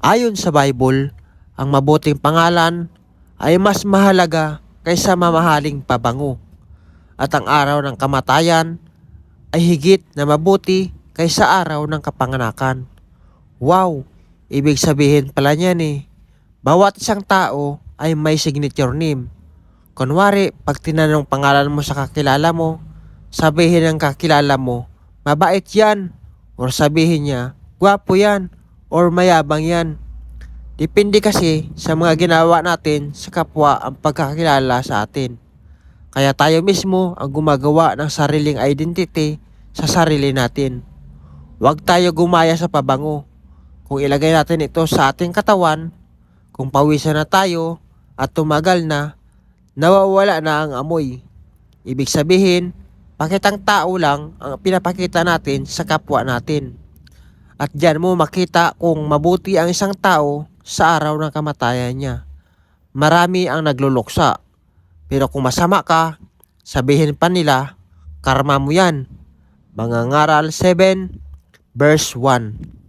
Ayon sa Bible, ang mabuting pangalan ay mas mahalaga kaysa mamahaling pabango. At ang araw ng kamatayan ay higit na mabuti kaysa araw ng kapanganakan. Wow! Ibig sabihin pala niyan eh. Bawat isang tao ay may signature name. Kunwari, pag tinanong pangalan mo sa kakilala mo, sabihin ng kakilala mo, mabait yan. Or sabihin niya, gwapo yan. Or mayabang yan. Depende kasi sa mga ginawa natin sa kapwa ang pagkakilala sa atin. Kaya tayo mismo ang gumagawa ng sariling identity sa sarili natin. Huwag tayo gumaya sa pabango. Kung ilagay natin ito sa ating katawan, kung pawisan na tayo at tumagal na, nawawala na ang amoy. Ibig sabihin, pakitang tao lang ang pinapakita natin sa kapwa natin. At diyan mo makita kung mabuti ang isang tao sa araw ng kamatayan niya. Marami ang nagluluksa. Pero kung masama ka, sabihin pa nila, karma mo yan. Mga ngaral 7, verse 1.